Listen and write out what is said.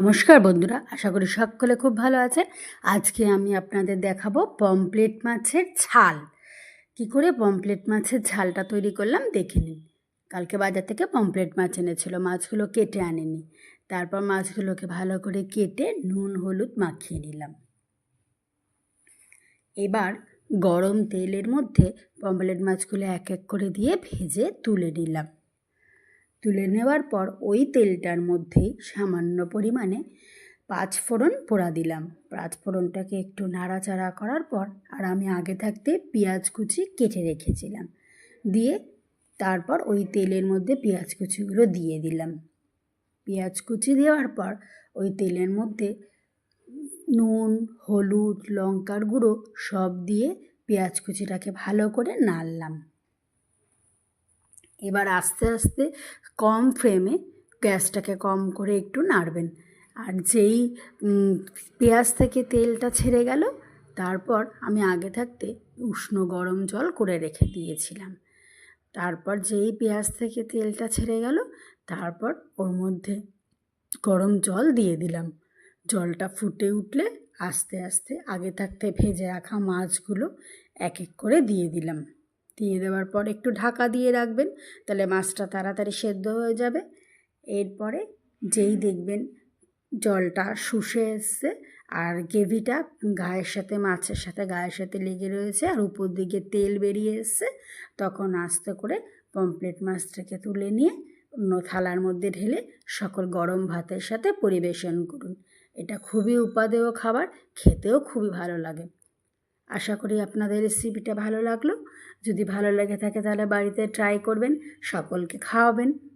নমস্কার বন্ধুরা, আশা করি সকলে খুব ভালো আছেন। আজকে আমি আপনাদের দেখাবো পমপ্লেট মাছের ঝাল। কি করে পমপ্লেট মাছের ঝালটা তৈরি করলাম দেখে নিন। কালকে বাজার থেকে পমপ্লেট মাছ এনেছিল, মাছগুলো কেটে আনেনি। তারপর মাছগুলোকে ভালো করে কেটে নুন, হলুদ মাখিয়ে নিলাম। এবার গরম তেলের মধ্যে পমপ্লেট মাছগুলো এক এক করে দিয়ে ভেজে তুলে নিলাম। তুলে নেওয়ার পর ওই তেলটার মধ্যেই সামান্য পরিমাণে পাঁচ ফোড়ন পোড়া দিলাম। পাঁচ ফোড়নটাকে একটু নাড়াচাড়া করার পর আর আমি আগে থাকতে পেঁয়াজ কুচি কেটে রেখেছিলাম। দিয়ে তারপর ওই তেলের মধ্যে পেঁয়াজ কুচিগুলো দিয়ে দিলাম। পেঁয়াজ কুচি দেওয়ার পর ওই তেলের মধ্যে নুন, হলুদ, লঙ্কার গুঁড়ো সব দিয়ে পেঁয়াজ কুচিটাকে ভালো করে নাড়লাম। এবার আস্তে আস্তে কম ফ্লেমে গ্যাসটাকে কম করে একটু নাড়বেন। আর যেই পেঁয়াজ থেকে তেলটা ছেড়ে গেল, তারপর আমি আগে থাকতে উষ্ণ গরম জল করে রেখে দিয়েছিলাম। তারপর যেই পেঁয়াজ থেকে তেলটা ছেড়ে গেল, তারপর ওর মধ্যে গরম জল দিয়ে দিলাম। জলটা ফুটে উঠলে আস্তে আস্তে আগে থাকতে ভেজে রাখা মাছগুলো এক এক করে দিয়ে দিলাম। দিয়ে দেওয়ার পর একটু ঢাকা দিয়ে রাখবেন, তাহলে মাছটা তাড়াতাড়ি সেদ্ধ হয়ে যাবে। এরপরে যেই দেখবেন জলটা শুষে এসছে আর গ্রেভিটা গায়ের সাথে, মাছের সাথে গায়ের সাথে লেগে রয়েছে আর উপর দিকে তেল বেরিয়ে এসছে, তখন আস্তে করে পমপ্লেট মাছটাকে তুলে নিয়ে অন্য থালার মধ্যে ঢেলে সকল গরম ভাতের সাথে পরিবেশন করুন। এটা খুবই উপাদেয় খাবার, খেতেও খুবই ভালো লাগে। আশা করি আপনাদের রেসিপিটা ভালো লাগল। যদি ভালো লেগে থাকে তাহলে বাড়িতে ট্রাই করবেন, সকলকে খাওয়াবেন।